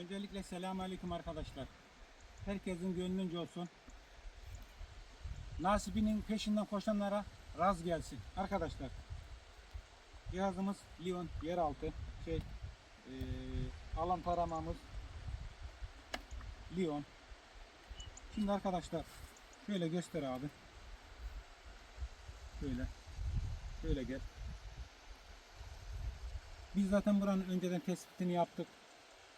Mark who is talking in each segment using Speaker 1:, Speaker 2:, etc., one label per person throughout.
Speaker 1: Öncelikle selamun aleyküm arkadaşlar. Herkesin gönlünce olsun. Nasibinin peşinden koşanlara raz gelsin. Arkadaşlar cihazımız Lion yeraltı şey eee, alan taramamız Lion. Şimdi arkadaşlar şöyle göster abi. Şöyle. Şöyle gel. Biz zaten buranın önceden tespitini yaptık.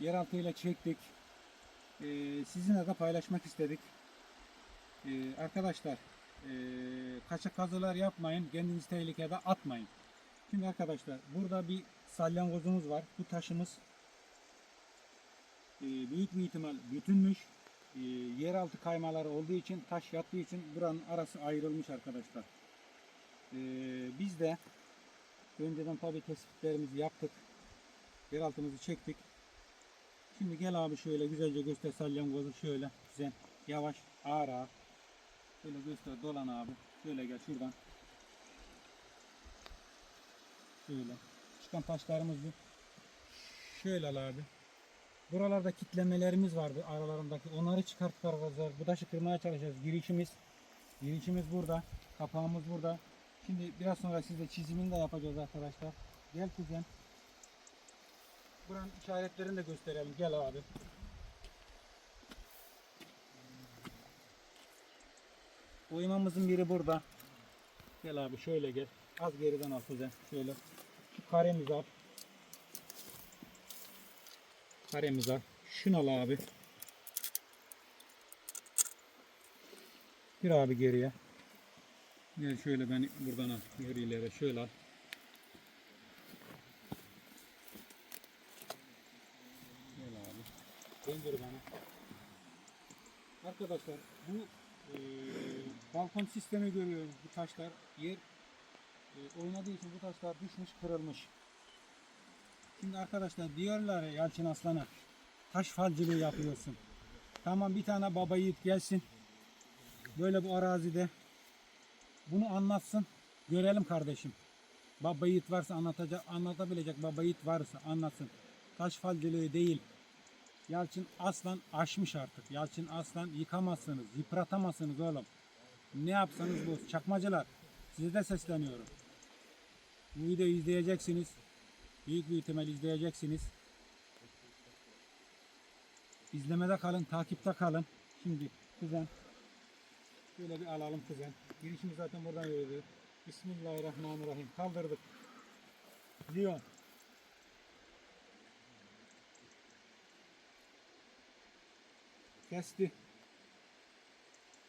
Speaker 1: Yeraltı ile çektik. Ee, sizinle de paylaşmak istedik. Ee, arkadaşlar ee, kaçak kazılar yapmayın. Kendinizi tehlikede atmayın. Şimdi arkadaşlar burada bir salyangozumuz var. Bu taşımız ee, büyük bir ihtimal bütünmüş. Ee, yeraltı kaymaları olduğu için taş yattığı için buranın arası ayrılmış arkadaşlar. Ee, biz de önceden tabi tespitlerimizi yaptık. Yeraltımızı çektik. Şimdi gel abi şöyle güzelce göster salyangozu şöyle güzel yavaş ağır ağır. Şöyle göster dolan abi. Şöyle gel şuradan. Şöyle. Çıkan taşlarımız bu. Şöyle al abi. Buralarda kitlemelerimiz vardı aralarındaki. Onları arkadaşlar. Bu taşı kırmaya çalışacağız. Girişimiz girişimiz burada. Kapağımız burada. Şimdi biraz sonra size çizimini de yapacağız arkadaşlar. Gel kuzen. Buranın işaretlerini de gösterelim. Gel abi. Oymamızın biri burada. Gel abi şöyle gel. Az geriden al kuzen. Şöyle. Şu karemizi al. Karemizi al. Şunu al abi. Bir abi geriye. Gel şöyle beni buradan al. Geri ileri şöyle al. Gel abi. Döndür bana. Arkadaşlar bu eee, balkon sistemi görüyoruz. Bu taşlar yer eee, oynadığı için bu taşlar düşmüş kırılmış. Şimdi arkadaşlar diyorlar ya Yalçın Aslan'a taş falcılığı yapıyorsun. Tamam bir tane baba yiğit gelsin. Böyle bu arazide bunu anlatsın. Görelim kardeşim. Baba yiğit varsa anlatacak, anlatabilecek baba yiğit varsa anlatsın. Taş falcılığı değil. Yalçın Aslan aşmış artık. Yalçın Aslan yıkamazsınız, yıpratamazsınız oğlum. Ne yapsanız bu. Çakmacılar size de sesleniyorum. Bu videoyu izleyeceksiniz. Büyük bir ihtimal izleyeceksiniz. İzlemede kalın, takipte kalın. Şimdi kuzen Şöyle bir alalım kuzen. Girişimiz zaten buradan yürüdü. Bismillahirrahmanirrahim. Kaldırdık. Diyor. Kesti.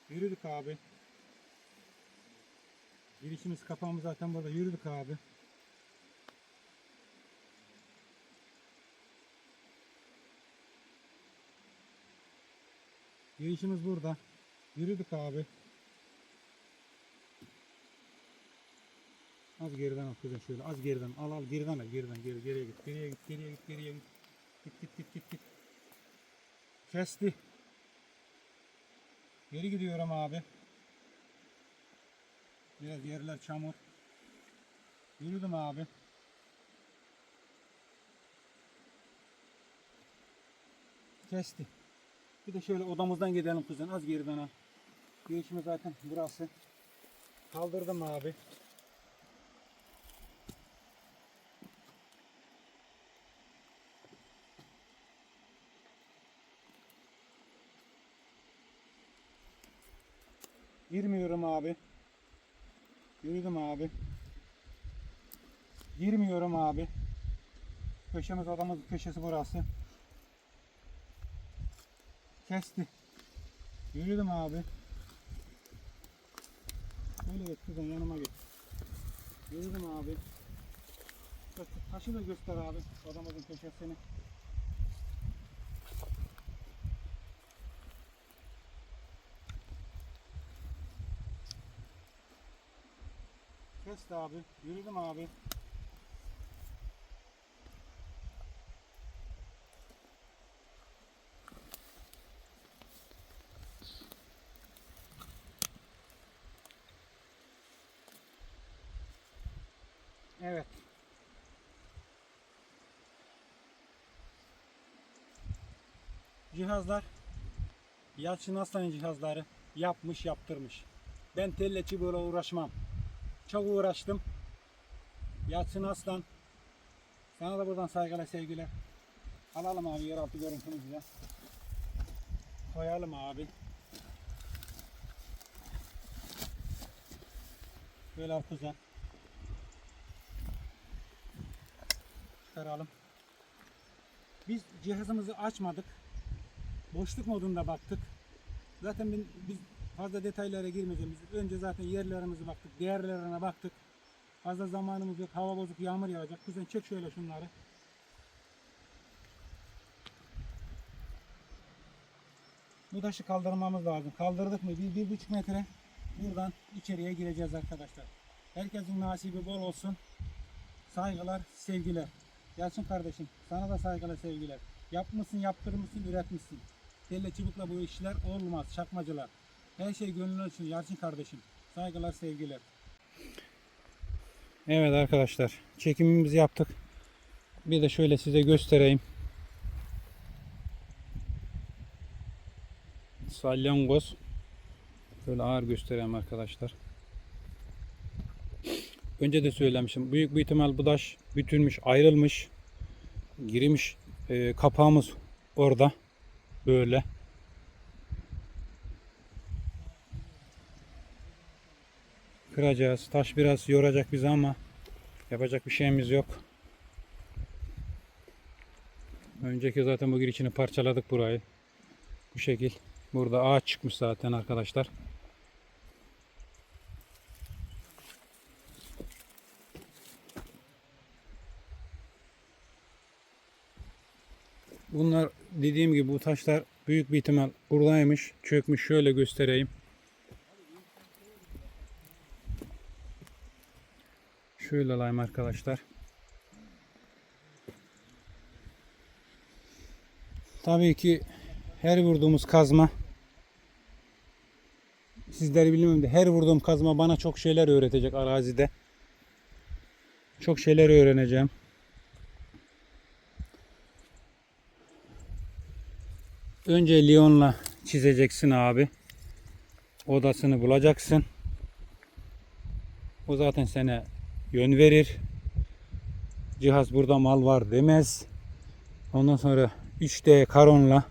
Speaker 1: Yürüdük abi. Girişimiz kapağımız zaten burada. Yürüdük abi. Girişimiz burada. Yürüdük abi. Az geriden al kızım şöyle. Az geriden al al geriden geriden geri geriye git. Geriye git geriye git geriye git. Git git git git git. Kesti. Geri gidiyorum abi. Biraz yerler çamur. Yürüdüm abi. Kesti. Bir de şöyle odamızdan gidelim kuzen. Az geriden al. Girişimiz zaten burası. Kaldırdım abi. Girmiyorum abi. Yürüdüm abi. Girmiyorum abi. Köşemiz odamız köşesi burası. Kesti. Yürüdüm abi. Öyle git kızım yanıma git. Yürüdüm abi. Taşı da göster abi. Odamızın köşesini. Kesti abi. Yürüdüm abi. Evet. cihazlar Yalçın Aslan'ın cihazları yapmış yaptırmış. Ben telle çubuğuyla uğraşmam. Çok uğraştım. Yalçın Aslan sana da buradan saygılar sevgiler. Alalım abi yeraltı görüntümüzü. Koyalım abi. Böyle altıza. Çıkaralım. Biz cihazımızı açmadık. Boşluk modunda baktık. Zaten biz fazla detaylara girmeyeceğimiz. Önce zaten yerlerimize baktık, değerlerine baktık. Fazla zamanımız yok. Hava bozuk, yağmur yağacak. Kuzen çek şöyle şunları. Bu taşı kaldırmamız lazım. Kaldırdık mı? Bir, bir buçuk metre buradan içeriye gireceğiz arkadaşlar. Herkesin nasibi bol olsun. Saygılar, sevgiler. Yalçın kardeşim sana da saygılar, sevgiler. Yapmışsın, yaptırmışsın, üretmişsin. Telle çubukla bu işler olmaz. Çakmacılar. Her şey gönlün için Yalçın kardeşim. Saygılar, sevgiler. Evet arkadaşlar. Çekimimizi yaptık. Bir de şöyle size göstereyim. Salyangoz. Böyle ağır göstereyim arkadaşlar. Önce de söylemişim. Büyük bir ihtimal bu taş bütünmüş, ayrılmış. Girmiş. Ee, kapağımız orada. Böyle. Kıracağız. Taş biraz yoracak bizi ama yapacak bir şeyimiz yok. Önceki zaten bu girişini parçaladık burayı. Bu şekil. Burada ağaç çıkmış zaten arkadaşlar. Bunlar dediğim gibi bu taşlar büyük bir ihtimal buradaymış. Çökmüş. Şöyle göstereyim. Şöyle alayım arkadaşlar. Tabii ki her vurduğumuz kazma sizleri bilmem de her vurduğum kazma bana çok şeyler öğretecek arazide. Çok şeyler öğreneceğim. Önce Lyon'la çizeceksin abi. Odasını bulacaksın. O zaten sana yön verir. Cihaz burada mal var demez. Ondan sonra 3D karonla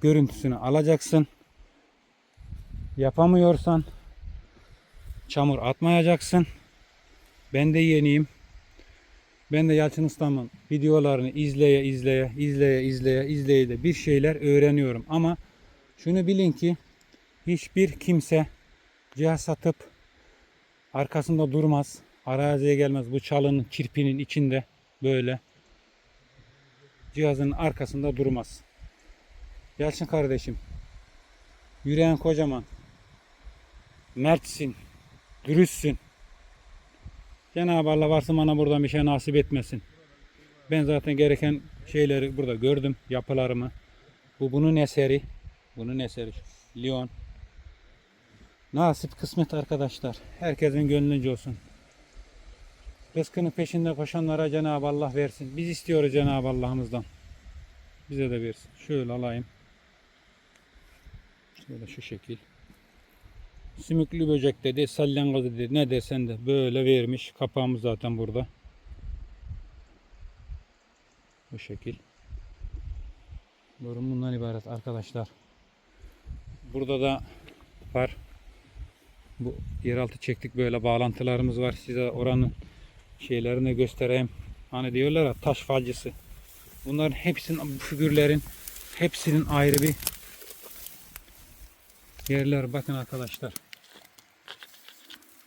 Speaker 1: görüntüsünü alacaksın. Yapamıyorsan çamur atmayacaksın. Ben de yeniyim. Ben de Yalçın Ustam'ın videolarını izleye izleye izleye izleye izleye de bir şeyler öğreniyorum. Ama şunu bilin ki hiçbir kimse cihaz satıp arkasında durmaz. Araziye gelmez. Bu çalının kirpinin içinde böyle cihazın arkasında durmaz. Yalçın kardeşim yüreğin kocaman mertsin dürüstsün Cenab-ı Allah varsa bana buradan bir şey nasip etmesin. Ben zaten gereken şeyleri burada gördüm. Yapılarımı. Bu bunun eseri. Bunun eseri. Lyon. Nasip kısmet arkadaşlar. Herkesin gönlünce olsun. Rızkının peşinde koşanlara Cenab-ı Allah versin. Biz istiyoruz Cenab-ı Allah'ımızdan. Bize de versin. Şöyle alayım. Şöyle şu şekil. Sümüklü böcek dedi, salyangoz dedi, ne desen de böyle vermiş. Kapağımız zaten burada. Bu şekil. Durum bundan ibaret arkadaşlar. Burada da var. Bu yeraltı çektik böyle bağlantılarımız var. Size oranın şeylerini göstereyim. Hani diyorlar ya taş falcısı. Bunların hepsinin bu figürlerin hepsinin ayrı bir yerler bakın arkadaşlar.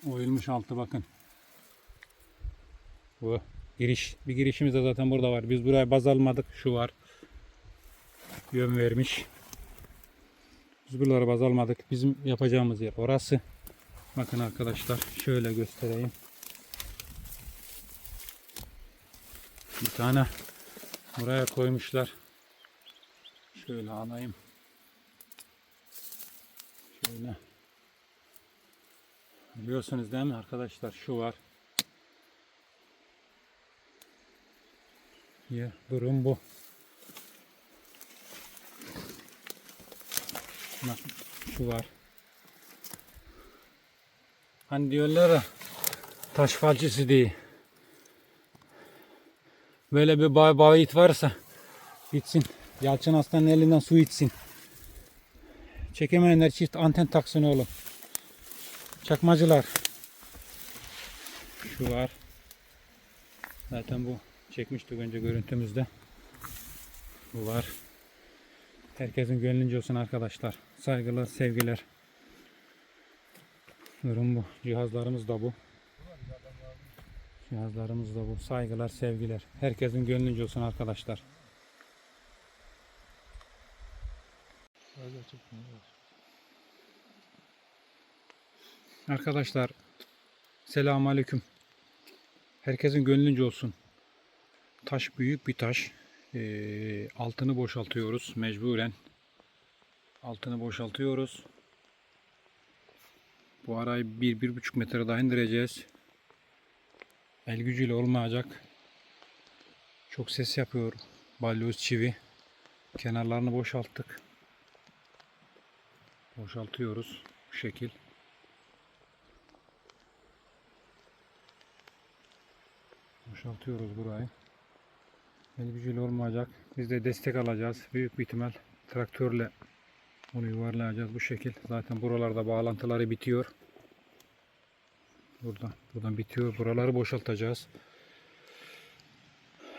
Speaker 1: Oyulmuş altı bakın. Bu giriş. Bir girişimiz de zaten burada var. Biz buraya baz almadık. Şu var. Yön vermiş. Biz buraları baz almadık. Bizim yapacağımız yer orası. Bakın arkadaşlar şöyle göstereyim. Bir tane buraya koymuşlar. Şöyle alayım. Şöyle. Biliyorsunuz değil mi arkadaşlar? Şu var. Ya, durum bu. Bak şu var. Hani diyorlar ya taş falcısı diye. Böyle bir bay bayit varsa gitsin. Yalçın Aslan'ın elinden su içsin. Çekemeyenler çift anten taksın oğlum. Çakmacılar. Şu var. Zaten bu çekmiştik önce görüntümüzde. Bu var. Herkesin gönlünce olsun arkadaşlar. Saygılar, sevgiler. Durum bu. Cihazlarımız da bu. Cihazlarımız da bu. Saygılar, sevgiler. Herkesin gönlünce olsun arkadaşlar. Arkadaşlar selamun aleyküm. Herkesin gönlünce olsun. Taş büyük bir taş. Ee, altını boşaltıyoruz mecburen. Altını boşaltıyoruz. Bu arayı bir, bir buçuk metre daha indireceğiz. El gücüyle olmayacak. Çok ses yapıyor. Balyoz çivi. Kenarlarını boşalttık. Boşaltıyoruz. Bu şekil. Boşaltıyoruz burayı. El gücüyle olmayacak. Biz de destek alacağız. Büyük bir ihtimal traktörle onu yuvarlayacağız bu şekil. Zaten buralarda bağlantıları bitiyor. Buradan, buradan bitiyor. Buraları boşaltacağız.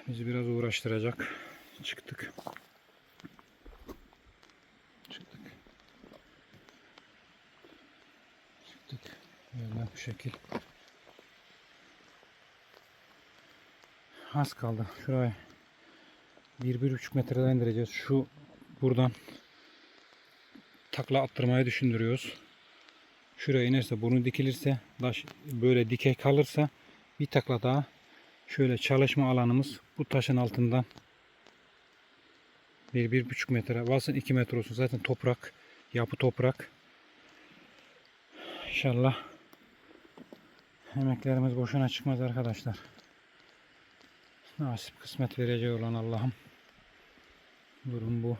Speaker 1: Bizi biraz uğraştıracak. Çıktık. Çıktık. Çıktık. Böyle bu şekil. Az kaldı. Şuraya bir, bir buçuk metreden indireceğiz. Şu buradan takla attırmayı düşündürüyoruz. Şuraya inerse burnu dikilirse taş böyle dikey kalırsa bir takla daha şöyle çalışma alanımız bu taşın altından bir, bir buçuk metre basın iki metre olsun zaten toprak yapı toprak İnşallah emeklerimiz boşuna çıkmaz arkadaşlar. Nasip kısmet vereceği olan Allah'ım. Durum bu.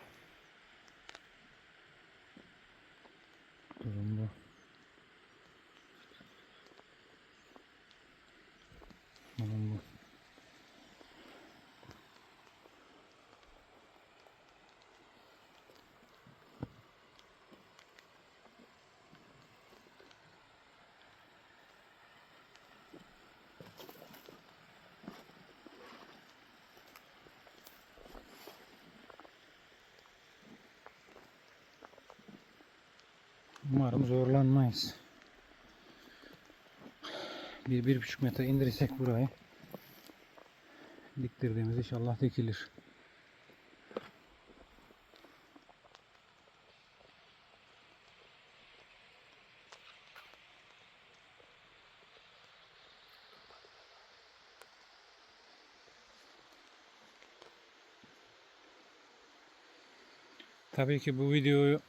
Speaker 1: Durum bu. Durum bu. Umarım zorlanmayız. Bir, bir buçuk metre indirirsek burayı diktirdiğimiz inşallah dikilir. Tabii ki bu videoyu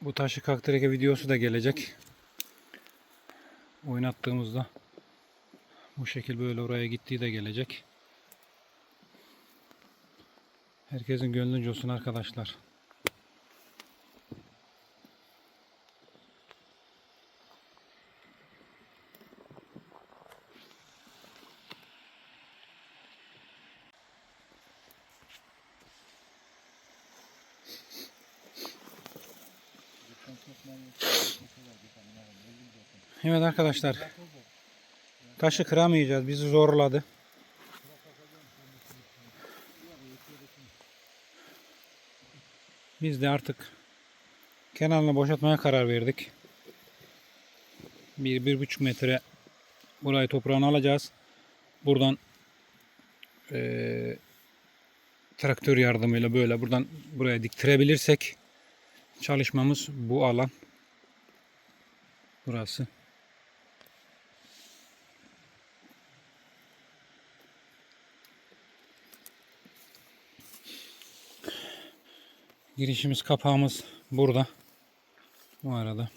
Speaker 1: bu taşı kaktereke videosu da gelecek. Oynattığımızda bu şekil böyle oraya gittiği de gelecek. Herkesin gönlünce olsun arkadaşlar. Evet arkadaşlar. Taşı kıramayacağız. Bizi zorladı. Biz de artık kenarını boşaltmaya karar verdik. Bir, bir buçuk metre burayı toprağını alacağız. Buradan eee, traktör yardımıyla böyle buradan buraya diktirebilirsek çalışmamız bu alan. Burası. Girişimiz kapağımız burada. Bu arada.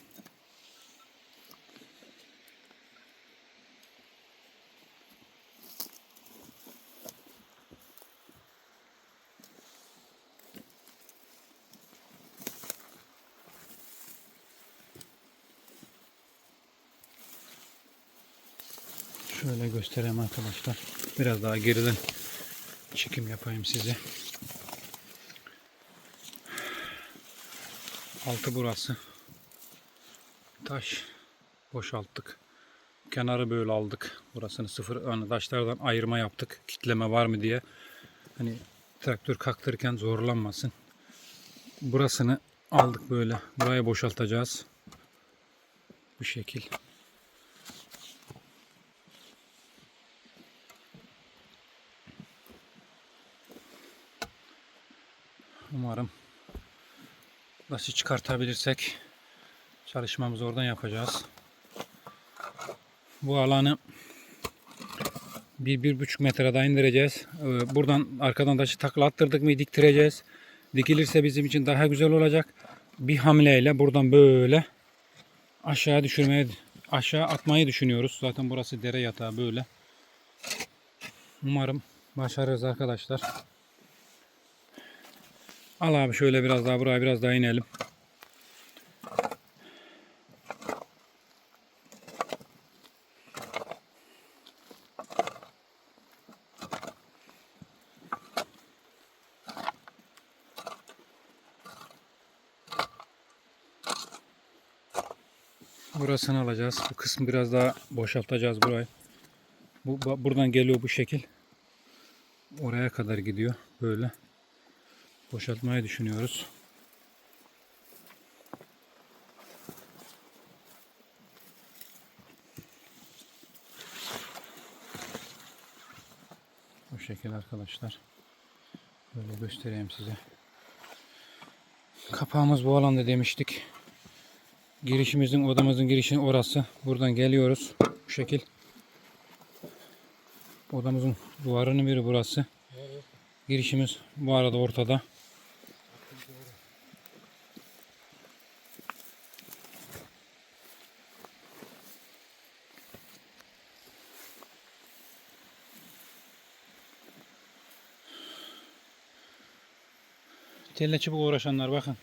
Speaker 1: Şöyle göstereyim arkadaşlar. Biraz daha geriden çekim yapayım size. Altı burası. Taş boşalttık. Kenarı böyle aldık. Burasını sıfır yani taşlardan ayırma yaptık. Kitleme var mı diye. Hani traktör kaktırırken zorlanmasın. Burasını aldık böyle. Buraya boşaltacağız. Bu şekil. Umarım nasıl çıkartabilirsek çalışmamızı oradan yapacağız. Bu alanı bir, bir buçuk metre daha indireceğiz. Ee, Buradan arkadan taşı takla attırdık mı diktireceğiz. Dikilirse bizim için daha güzel olacak. Bir hamleyle buradan böyle aşağı düşürmeye aşağı atmayı düşünüyoruz. Zaten burası dere yatağı böyle. Umarım başarırız arkadaşlar. Al abi şöyle biraz daha buraya biraz daha inelim. Burasını alacağız. Bu kısmı biraz daha boşaltacağız burayı. Bu buradan geliyor bu şekil. Oraya kadar gidiyor böyle. Boşaltmayı düşünüyoruz. Bu şekil arkadaşlar. Böyle göstereyim size. Kapağımız bu alanda demiştik. Girişimizin odamızın girişi orası. Buradan geliyoruz. Bu şekil. Odamızın duvarının biri burası. Girişimiz bu arada ortada. Telle çubuk uğraşanlar bakın.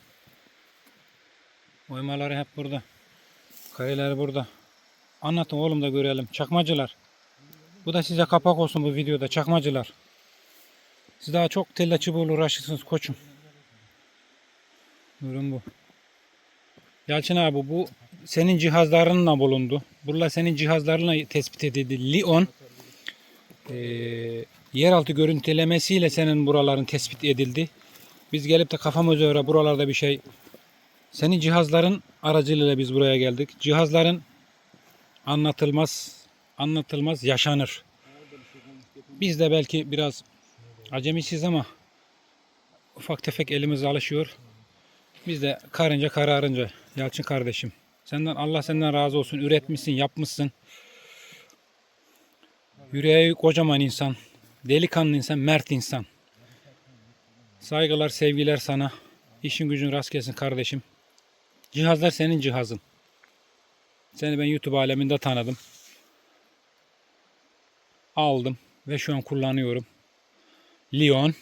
Speaker 1: Oymaları hep burada. Kareleri burada. Anlatın oğlum da görelim. Çakmacılar. Bu da size kapak olsun bu videoda. Çakmacılar. Siz daha çok telle çubuğuyla uğraşırsınız koçum. Ürün bu. Yalçın abi bu senin cihazlarınla bulundu. Bunlar senin cihazlarınla tespit edildi. Lion ee, yeraltı görüntülemesiyle senin buraların tespit edildi. Biz gelip de kafamız öyle buralarda bir şey senin cihazların aracılığıyla biz buraya geldik. Cihazların anlatılmaz, anlatılmaz yaşanır. Biz de belki biraz acemisiz ama ufak tefek elimiz alışıyor. Biz de karınca kararınca Yalçın kardeşim. Senden Allah senden razı olsun. Üretmişsin, yapmışsın. Yüreği kocaman insan. Delikanlı insan, mert insan. Saygılar, sevgiler sana. İşin gücün rast gelsin kardeşim. Cihazlar senin cihazın. Seni ben YouTube aleminde tanıdım. Aldım ve şu an kullanıyorum. Lion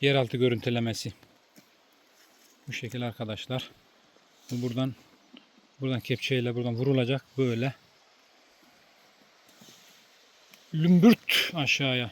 Speaker 1: yeraltı görüntülemesi. Bu şekil arkadaşlar. Bu buradan buradan kepçeyle buradan vurulacak böyle. Lümbürt aşağıya.